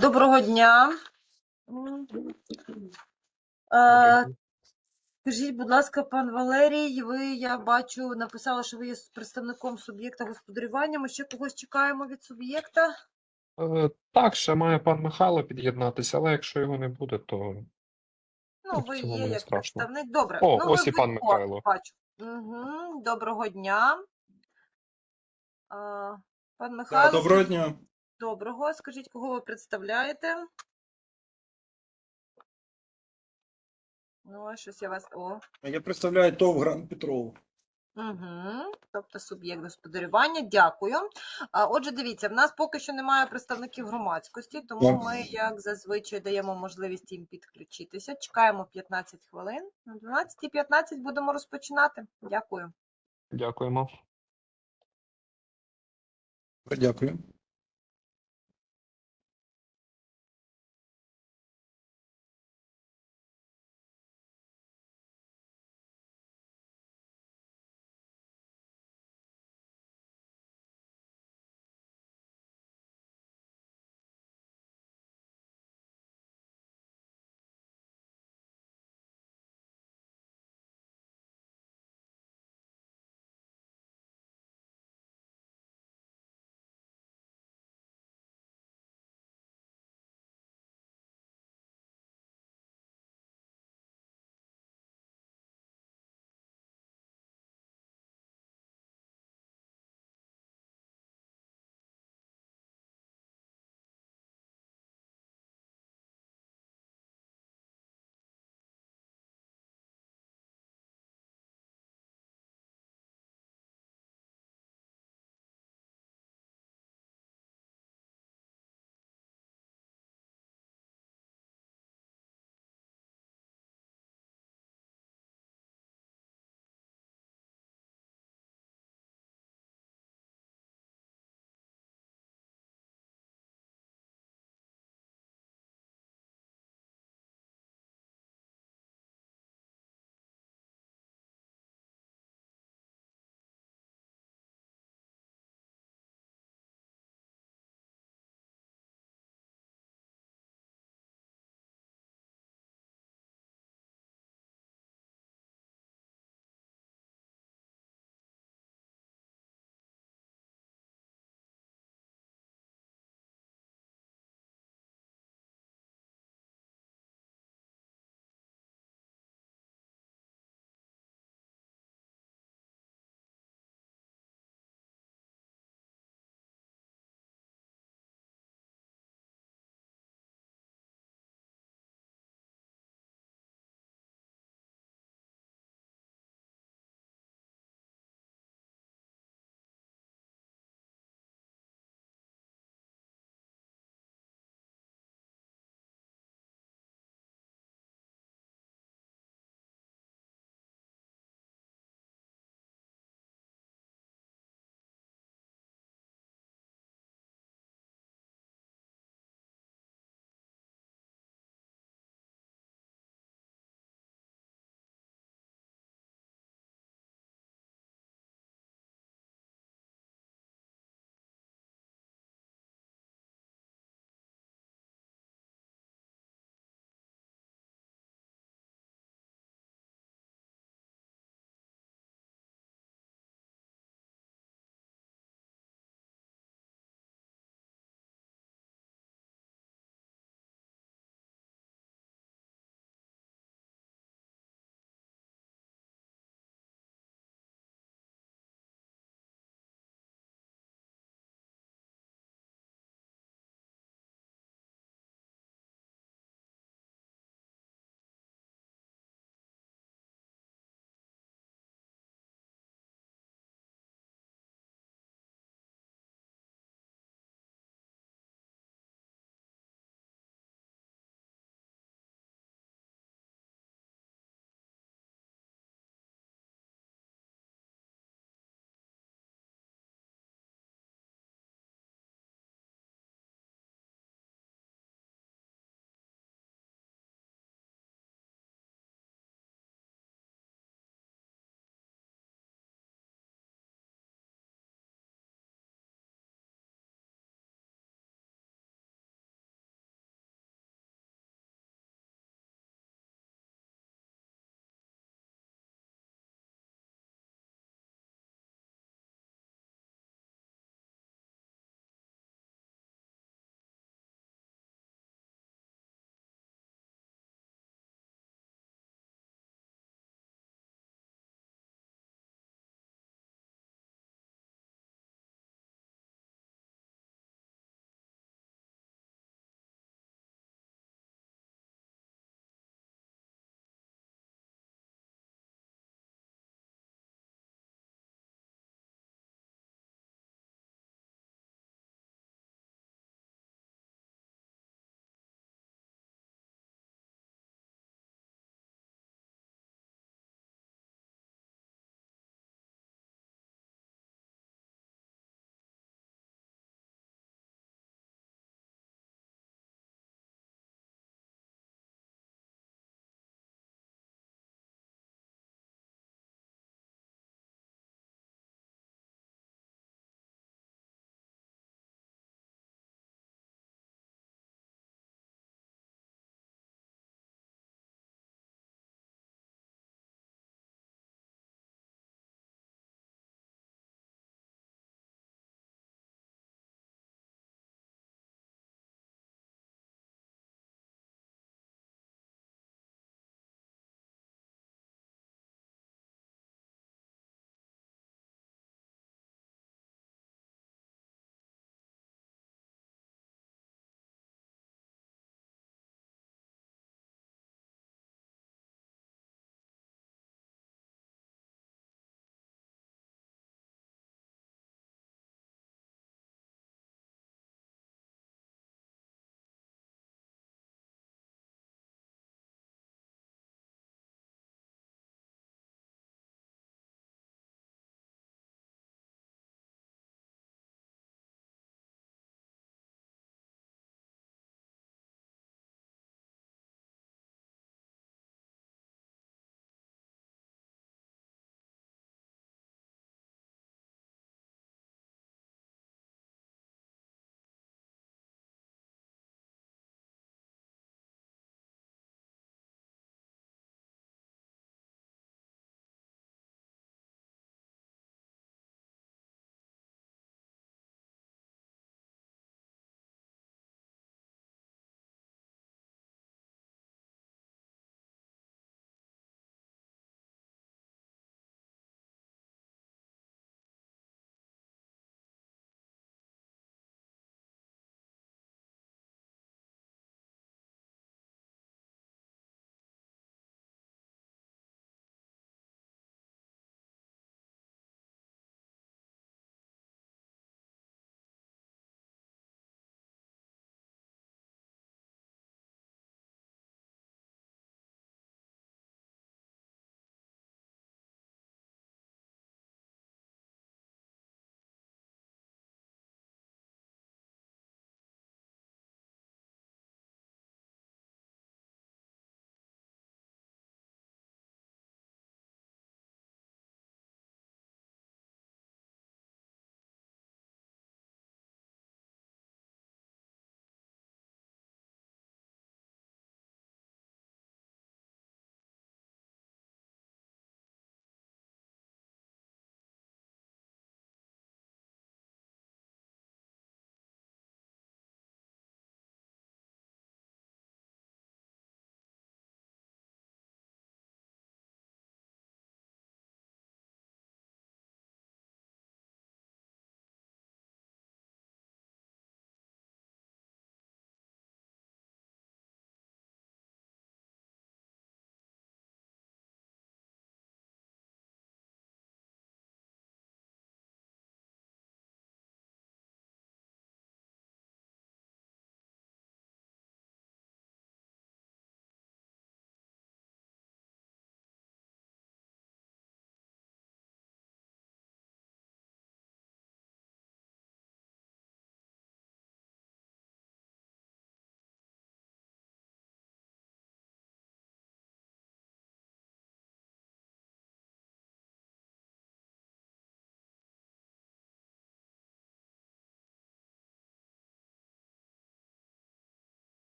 Доброго дня. Скажіть, будь ласка, пан Валерій, ви, я бачу, написали, що ви є представником суб'єкта господарювання. Ми ще когось чекаємо від суб'єкта? Е, Так, ще має пан Михайло під'єднатися, але якщо його не буде, то Ну, ви є як страшно. представник. Добре. О, ну, ось ви і пан Михайло. Бачу. Угу. Доброго дня. А, Пан Да, Михайло, доброго дня. доброго. Скажіть, кого ви представляєте? Ну, щось я вас. О, Я представляю ТОВ Гранд Петров. Угу, тобто суб'єкт господарювання. Дякую. А, Отже, дивіться, в нас поки що немає представників громадськості, тому Так. ми, як зазвичай, даємо можливість їм підключитися. Чекаємо 15 хвилин. На 12.15 будемо розпочинати. Дякую. дякуємо. Дякую.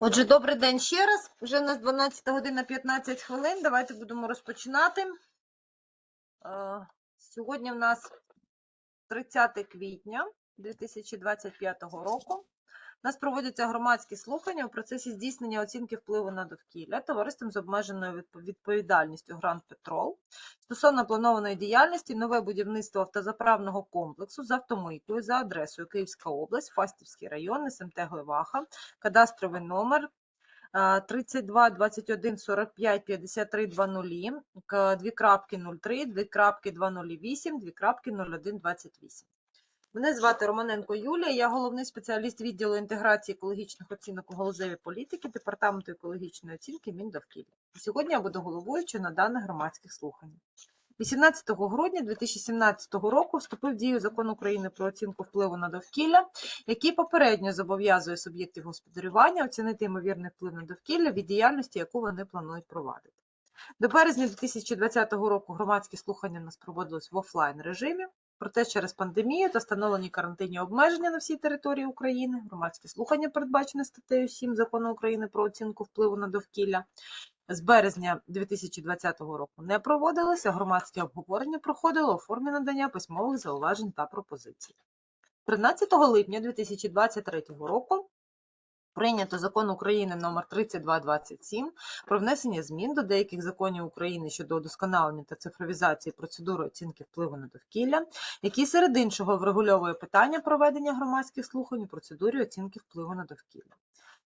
Отже, добрий день ще раз. Вже у нас 12 година 15 хвилин. Давайте будемо розпочинати. Е, Сьогодні в нас 30 квітня 2025 року. У нас проводяться громадські слухання у процесі здійснення оцінки впливу на довкілля товариством з обмеженою відповідальністю Гранд Петрол стосовно планованої діяльності нове будівництво автозаправного комплексу з автомийкою за адресою Київська область, Фастівський район, СМТ Глеваха, кадастровий номер е, 32 21 45 53 20, дві крапки 03, дві крапки 208, дві крапки 01 28. Мене звати Романенко Юлія, я головний спеціаліст відділу інтеграції екологічних оцінок у галузевій політики Департаменту екологічної оцінки Міндовкілля. Сьогодні я буду головуючою на даних громадських слуханнях. 18 грудня 2017 року вступив в дію закон України про оцінку впливу на довкілля, який попередньо зобов'язує суб'єктів господарювання оцінити ймовірний вплив на довкілля від діяльності, яку вони планують провадити. До березня 2020 року громадські слухання у нас проводились в офлайн режимі. Проте через пандемію та встановлені карантинні обмеження на всій території України громадські слухання передбачені статтею 7 Закону України про оцінку впливу на довкілля. З березня 2020 року не проводилися, громадські обговорення проходило у формі надання письмових зауважень та пропозицій. 13 липня 2023 року прийнято закон України номер 3227 про внесення змін до деяких законів України щодо удосконалення та цифровізації процедури оцінки впливу на довкілля, який серед іншого врегульовує питання проведення громадських слухань у процедурі оцінки впливу на довкілля.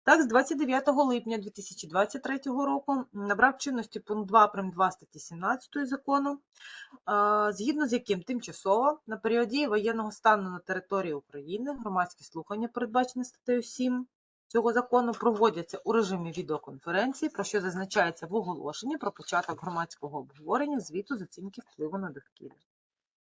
Так, з 29 липня 2023 року набрав чинності пункт 2 прим. 2 статті 17 закону, згідно з яким тимчасово на період дії воєнного стану на території України громадські слухання, передбачені статтею 7 цього закону, проводяться у режимі відеоконференції, про що зазначається в оголошенні про початок громадського обговорення звіту з оцінки впливу на довкілля.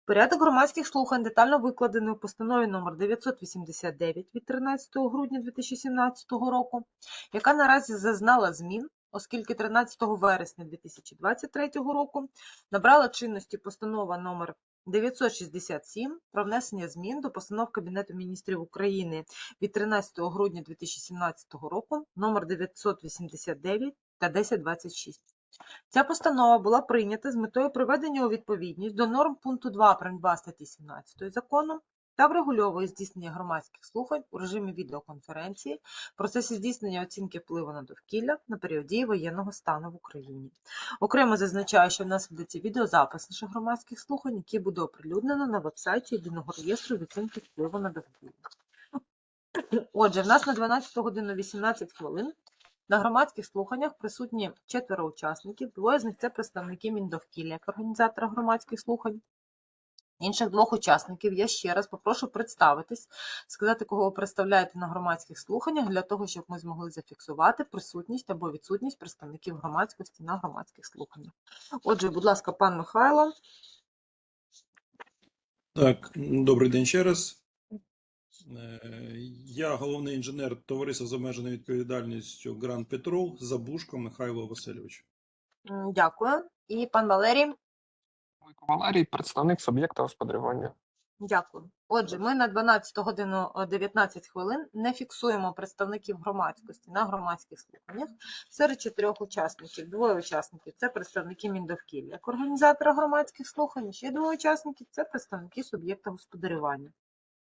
Порядок громадських слухань детально викладений у постанові номер 989 від 13 грудня 2017 року, яка наразі зазнала змін, оскільки 13 вересня 2023 року набрала чинності постанова номер 967 про внесення змін до постанов Кабінету міністрів України від 13 грудня 2017 року номер 989 та 1026. Ця постанова була прийнята з метою приведення у відповідність до норм пункту 2 прим. 2 статті 17 закону та врегульовує здійснення громадських слухань у режимі відеоконференції в процесі здійснення оцінки впливу на довкілля на період дії воєнного стану в Україні. Окремо зазначаю, що в нас ведеться відеозапис наших громадських слухань, який буде оприлюднено на вебсайті Єдиного реєстру з оцінки впливу на довкілля. Отже, в нас на 12 годину 18 хвилин на громадських слуханнях присутні четверо учасників. Двоє з них це представники Міндовкілля, як організатора громадських слухань. Інших двох учасників я ще раз попрошу представитись, сказати, кого ви представляєте на громадських слуханнях, для того, щоб ми змогли зафіксувати присутність або відсутність представників громадськості на громадських слуханнях. Отже, будь ласка, пан Михайло. Так, добрий день ще раз. Е, Я головний інженер товариства з обмеженою відповідальністю Гранд Петрол Забушко Михайло Васильович. Дякую. І пан Валерій. Бойко Валерій, представник суб'єкта господарювання. Дякую. Отже, ми на 12 годину о 19 хвилин не фіксуємо представників громадськості на громадських слуханнях. Серед чотирьох учасників, двоє учасників це представники Міндовкілля як організатора громадських слухань, ще двоє учасників це представники суб'єкта господарювання.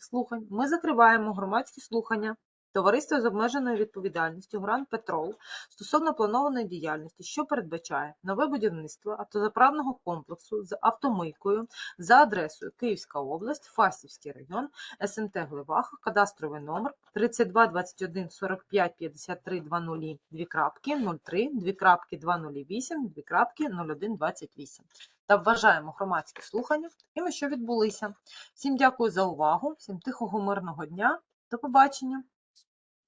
слухань, ми закриваємо громадські слухання Товариство з обмеженою відповідальністю Гранд Петрол стосовно планованої діяльності, що передбачає нове будівництво автозаправного комплексу з автомийкою за адресою Київська область, Фастівський район, СМТ Глеваха, кадастровий номер 32 21 45 53 20 2 крапки 03 2 крапки 208 2 крапки 01 28. Та вважаємо громадські слухання такими, що відбулися. Всім дякую за увагу, всім тихого мирного дня. До побачення.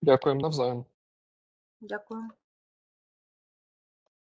Дякуємо навзаєм. Дякую.